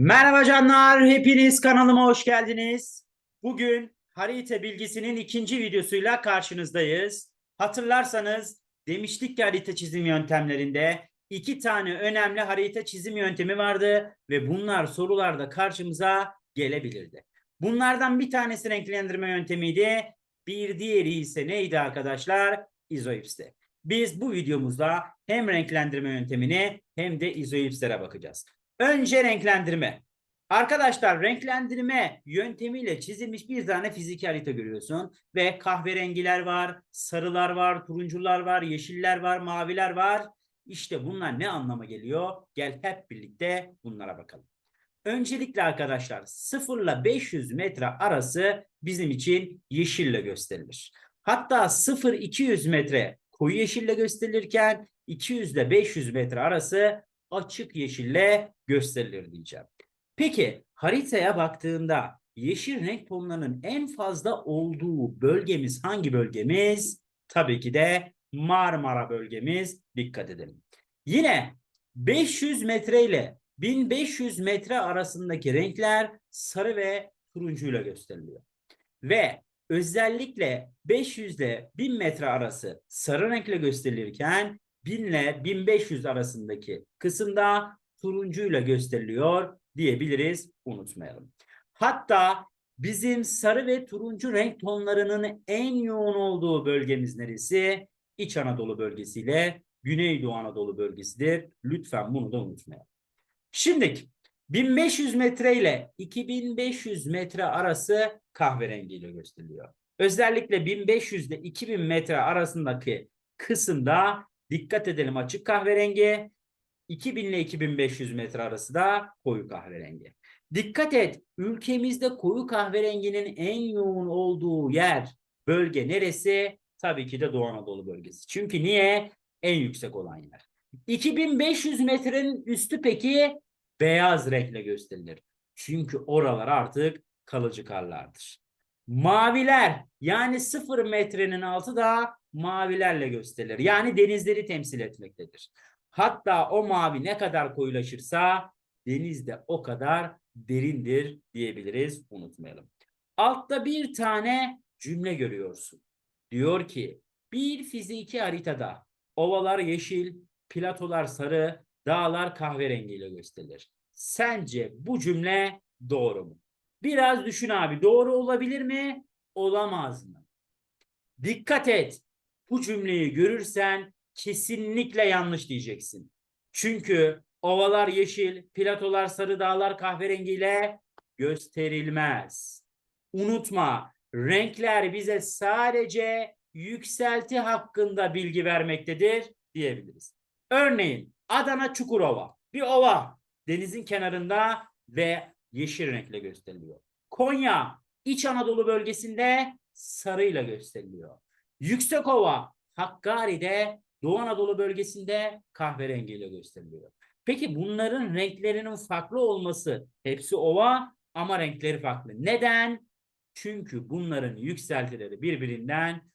Merhaba canlar, hepiniz kanalıma hoş geldiniz. Bugün harita bilgisinin ikinci videosuyla karşınızdayız. Hatırlarsanız demiştik ki harita çizim yöntemlerinde iki tane önemli harita çizim yöntemi vardı ve bunlar sorularda karşımıza gelebilirdi. Bunlardan bir tanesi renklendirme yöntemiydi. Bir diğeri ise neydi arkadaşlar? İzoips'ti. Biz bu videomuzda hem renklendirme yöntemini hem de izoipslere bakacağız. Önce renklendirme. Arkadaşlar renklendirme yöntemiyle çizilmiş bir tane fiziki harita görüyorsun. Ve kahverengiler var, sarılar var, turuncular var, yeşiller var, maviler var. İşte bunlar ne anlama geliyor? Gel hep birlikte bunlara bakalım. Öncelikle arkadaşlar 0 ile 500 metre arası bizim için yeşille gösterilir. Hatta 0-200 metre koyu yeşille gösterilirken 200 ile 500 metre arası açık yeşille gösterilir diyeceğim. Peki haritaya baktığında yeşil renk tonlarının en fazla olduğu bölgemiz hangi bölgemiz? Tabii ki de Marmara bölgemiz. Dikkat edelim. Yine 500 metre ile 1500 metre arasındaki renkler sarı ve turuncuyla gösteriliyor. Ve özellikle 500 ile 1000 metre arası sarı renkle gösterilirken 1000 ile 1500 arasındaki kısımda turuncuyla gösteriliyor diyebiliriz. Unutmayalım. Hatta bizim sarı ve turuncu renk tonlarının en yoğun olduğu bölgemiz neresi? İç Anadolu bölgesiyle Güneydoğu Anadolu bölgesidir. Lütfen bunu da unutmayalım. Şimdi 1500 metre ile 2500 metre arası kahverengiyle gösteriliyor. Özellikle 1500 ile 2000 metre arasındaki kısımda dikkat edelim açık kahverengi, 2000 ile 2500 metre arası da koyu kahverengi. Dikkat et, ülkemizde koyu kahverenginin en yoğun olduğu yer, bölge neresi? Tabii ki de Doğu Anadolu bölgesi. Çünkü niye? En yüksek olan yer. 2500 metrenin üstü peki beyaz renkle gösterilir. Çünkü oralar artık kalıcı karlardır. Maviler yani 0 metrenin altı da mavilerle gösterilir. Yani denizleri temsil etmektedir. Hatta o mavi ne kadar koyulaşırsa deniz de o kadar derindir diyebiliriz. Unutmayalım. Altta bir tane cümle görüyorsun. Diyor ki bir fiziki haritada ovalar yeşil, platolar sarı, dağlar kahverengiyle gösterilir. Sence bu cümle doğru mu? Biraz düşün abi. Doğru olabilir mi? Olamaz mı? Dikkat et. Bu cümleyi görürsen kesinlikle yanlış diyeceksin. Çünkü ovalar yeşil, platolar sarı, dağlar kahverengiyle gösterilmez. Unutma, renkler bize sadece yükselti hakkında bilgi vermektedir diyebiliriz. Örneğin Adana Çukurova, bir ova denizin kenarında ve yeşil renkle gösteriliyor. Konya, İç Anadolu bölgesinde sarıyla gösteriliyor. Yüksekova, Hakkari'de Doğu Anadolu bölgesinde kahverengiyle gösteriliyor. Peki bunların renklerinin farklı olması hepsi ova ama renkleri farklı. Neden? Çünkü bunların yükseltileri birbirinden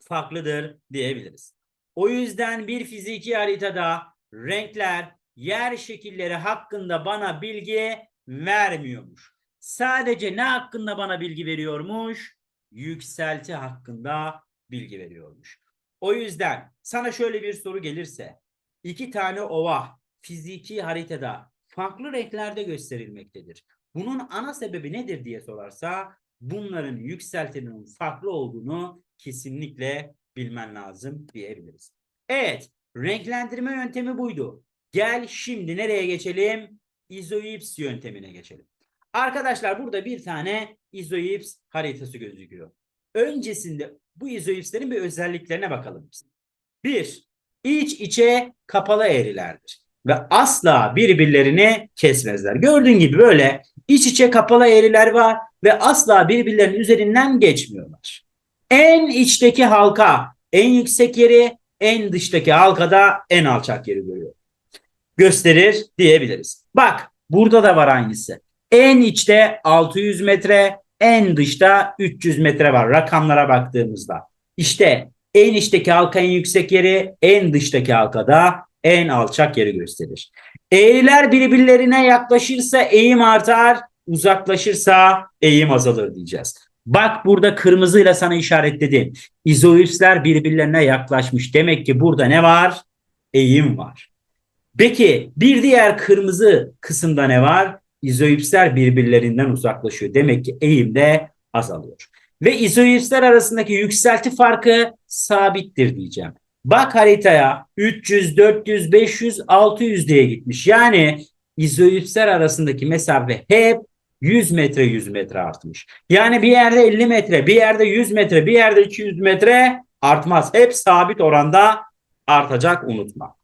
farklıdır diyebiliriz. O yüzden bir fiziki haritada renkler, yer şekilleri hakkında bana bilgi vermiyormuş. Sadece ne hakkında bana bilgi veriyormuş? Yükselti hakkında bilgi veriyormuş. O yüzden sana şöyle bir soru gelirse iki tane ova fiziki haritada farklı renklerde gösterilmektedir. Bunun ana sebebi nedir diye sorarsa bunların yükseltinin farklı olduğunu kesinlikle bilmen lazım diyebiliriz. Evet, renklendirme yöntemi buydu. Gel şimdi nereye geçelim? İzoips yöntemine geçelim. Arkadaşlar burada bir tane izoips haritası gözüküyor. Öncesinde bu izoipslerin bir özelliklerine bakalım. Bir, iç içe kapalı eğrilerdir ve asla birbirlerini kesmezler. Gördüğün gibi böyle iç içe kapalı eğriler var ve asla birbirlerinin üzerinden geçmiyorlar. En içteki halka en yüksek yeri, en dıştaki halkada en alçak yeri görüyor. Gösterir diyebiliriz. Bak burada da var aynısı. En içte 600 metre, en dışta 300 metre var rakamlara baktığımızda. İşte en içteki halka en yüksek yeri, en dıştaki halkada en alçak yeri gösterir. Eğriler birbirlerine yaklaşırsa eğim artar, uzaklaşırsa eğim azalır diyeceğiz. Bak burada kırmızıyla sana işaretledim. İzoipsler birbirlerine yaklaşmış. Demek ki burada ne var? Eğim var. Peki bir diğer kırmızı kısımda ne var? İzoipsler birbirlerinden uzaklaşıyor. Demek ki eğim de azalıyor. Ve izoipsler arasındaki yükselti farkı sabittir diyeceğim. Bak haritaya 300, 400, 500, 600 diye gitmiş. Yani izoipsler arasındaki mesafe hep 100 metre 100 metre artmış. Yani bir yerde 50 metre, bir yerde 100 metre, bir yerde 200 metre artmaz. Hep sabit oranda artacak unutma.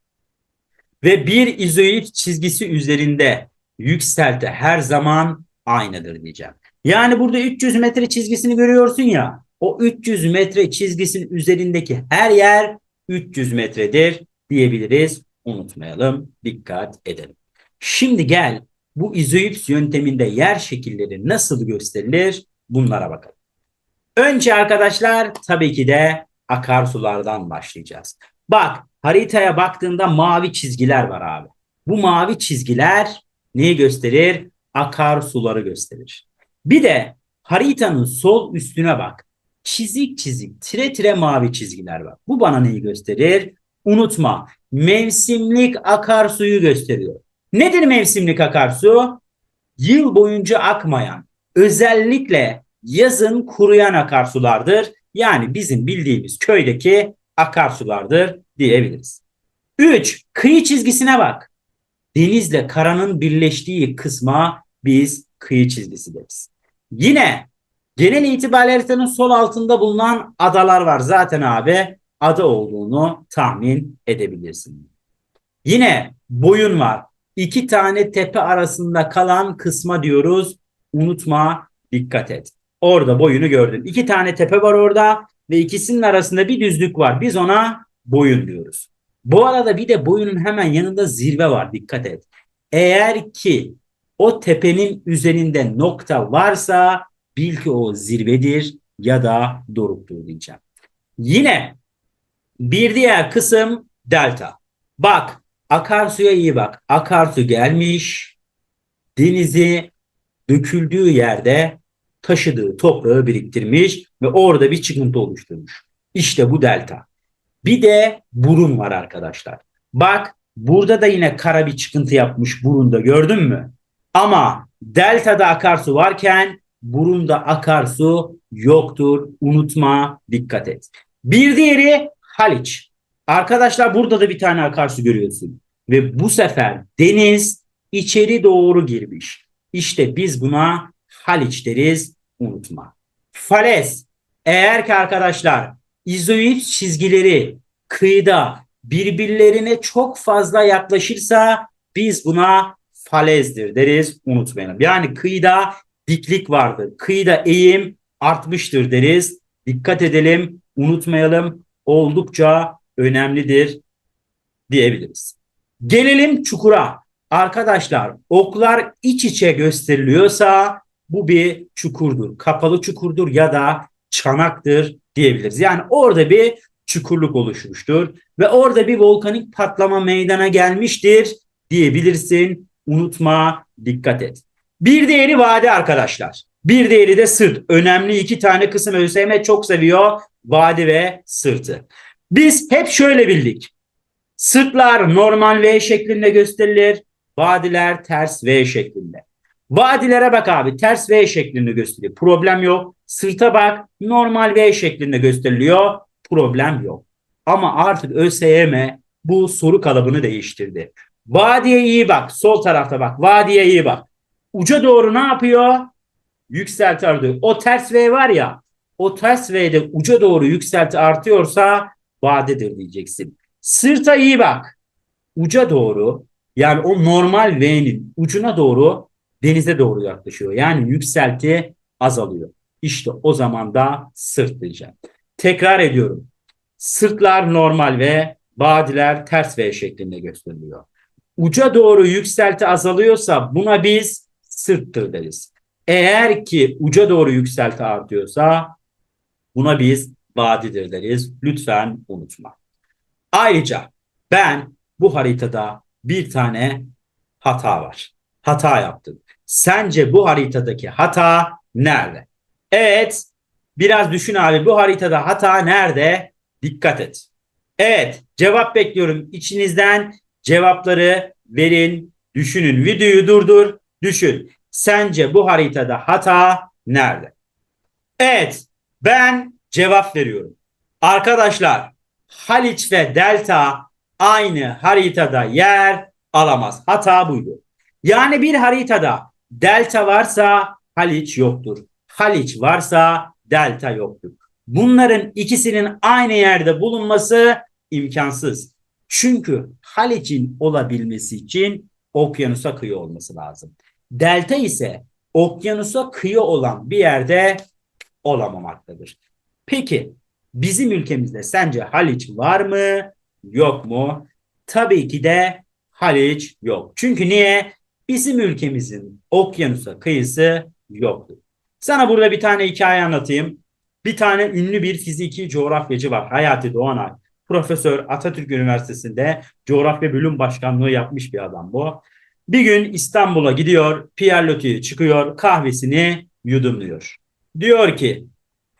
Ve bir izoid çizgisi üzerinde yükselti her zaman aynıdır diyeceğim. Yani burada 300 metre çizgisini görüyorsun ya. O 300 metre çizgisinin üzerindeki her yer 300 metredir diyebiliriz. Unutmayalım, dikkat edelim. Şimdi gel bu izoips yönteminde yer şekilleri nasıl gösterilir bunlara bakalım. Önce arkadaşlar tabii ki de akarsulardan başlayacağız. Bak haritaya baktığında mavi çizgiler var abi. Bu mavi çizgiler neyi gösterir? Akarsuları gösterir. Bir de haritanın sol üstüne bak. Çizik çizik, tire tire mavi çizgiler var. Bu bana neyi gösterir? Unutma, mevsimlik akarsuyu gösteriyor. Nedir mevsimlik akarsu? Yıl boyunca akmayan, özellikle yazın kuruyan akarsulardır. Yani bizim bildiğimiz köydeki akarsulardır diyebiliriz. 3. Kıyı çizgisine bak. Denizle karanın birleştiği kısma biz kıyı çizgisi deriz. Yine genel itibariyle haritanın sol altında bulunan adalar var. Zaten abi ada olduğunu tahmin edebilirsin. Yine boyun var. İki tane tepe arasında kalan kısma diyoruz. Unutma, dikkat et. Orada boyunu gördün. İki tane tepe var orada ve ikisinin arasında bir düzlük var. Biz ona boyun diyoruz. Bu arada bir de boyunun hemen yanında zirve var. Dikkat et. Eğer ki o tepenin üzerinde nokta varsa bil ki o zirvedir ya da doruktur diyeceğim. Yine bir diğer kısım delta. Bak akarsuya iyi bak. Akarsu gelmiş denizi döküldüğü yerde taşıdığı toprağı biriktirmiş ve orada bir çıkıntı oluşturmuş. İşte bu delta. Bir de burun var arkadaşlar. Bak burada da yine kara bir çıkıntı yapmış burunda gördün mü? Ama deltada akarsu varken burunda akarsu yoktur. Unutma, dikkat et. Bir diğeri Haliç. Arkadaşlar burada da bir tane akarsu görüyorsun. Ve bu sefer deniz içeri doğru girmiş. İşte biz buna Haliç deriz. Unutma. Falez. Eğer ki arkadaşlar izoips çizgileri kıyıda birbirlerine çok fazla yaklaşırsa biz buna falezdir deriz. Unutmayalım. Yani kıyıda diklik vardır. Kıyıda eğim artmıştır deriz. Dikkat edelim, unutmayalım. Oldukça önemlidir diyebiliriz. Gelelim çukura. Arkadaşlar oklar iç içe gösteriliyorsa bu bir çukurdur. Kapalı çukurdur ya da çanaktır diyebiliriz. Yani orada bir çukurluk oluşmuştur ve orada bir volkanik patlama meydana gelmiştir diyebilirsin. Unutma, dikkat et. Bir diğeri vade arkadaşlar. Bir diğeri de sırt. Önemli iki tane kısım ÖSYM çok seviyor. Vadi ve sırtı. Biz hep şöyle bildik. Sırtlar normal V şeklinde gösterilir. Vadiler ters V şeklinde. Vadilere bak abi ters V şeklinde gösteriyor. Problem yok. Sırta bak normal V şeklinde gösteriliyor. Problem yok. Ama artık ÖSYM bu soru kalıbını değiştirdi. Vadiye iyi bak. Sol tarafta bak. Vadiye iyi bak. Uca doğru ne yapıyor? Yükselti artıyor. O ters V var ya o ters V'de uca doğru yükselti artıyorsa vadedir diyeceksin. Sırta iyi bak. Uca doğru yani o normal V'nin ucuna doğru denize doğru yaklaşıyor. Yani yükselti azalıyor. İşte o zaman da sırt diyeceğim. Tekrar ediyorum. Sırtlar normal ve vadiler ters V şeklinde gösteriliyor. Uca doğru yükselti azalıyorsa buna biz sırttır deriz. Eğer ki uca doğru yükselti artıyorsa buna biz vadidir deriz. Lütfen unutma. Ayrıca ben bu haritada bir tane hata var. Hata yaptın. Sence bu haritadaki hata nerede? Evet. Biraz düşün abi bu haritada hata nerede? Dikkat et. Evet. Cevap bekliyorum. İçinizden cevapları verin. Düşünün. Videoyu durdur. Düşün. Sence bu haritada hata nerede? Evet. Ben cevap veriyorum. Arkadaşlar Haliç ve Delta aynı haritada yer alamaz. Hata buydu. Yani bir haritada delta varsa Haliç yoktur. Haliç varsa delta yoktur. Bunların ikisinin aynı yerde bulunması imkansız. Çünkü Haliç'in olabilmesi için okyanusa kıyı olması lazım. Delta ise okyanusa kıyı olan bir yerde olamamaktadır. Peki bizim ülkemizde sence Haliç var mı yok mu? Tabii ki de Haliç yok. Çünkü niye? Bizim ülkemizin okyanusa kıyısı yoktur. Sana burada bir tane hikaye anlatayım. Bir tane ünlü bir fiziki coğrafyacı var. Hayati Doğanay. Profesör Atatürk Üniversitesi'nde coğrafya bölüm başkanlığı yapmış bir adam bu. Bir gün İstanbul'a gidiyor. Pierre Loti'ye çıkıyor. Kahvesini yudumluyor. Diyor ki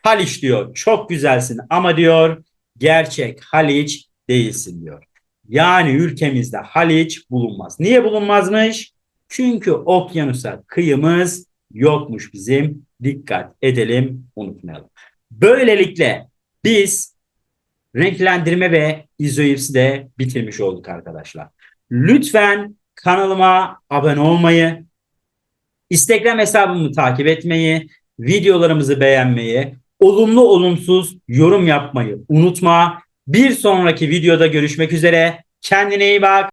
Haliç diyor çok güzelsin ama diyor gerçek Haliç değilsin diyor. Yani ülkemizde Haliç bulunmaz. Niye bulunmazmış? Çünkü okyanusa kıyımız yokmuş bizim. Dikkat edelim, unutmayalım. Böylelikle biz renklendirme ve izoipsi de bitirmiş olduk arkadaşlar. Lütfen kanalıma abone olmayı, Instagram hesabımı takip etmeyi, videolarımızı beğenmeyi, olumlu olumsuz yorum yapmayı unutma. Bir sonraki videoda görüşmek üzere. Kendine iyi bak.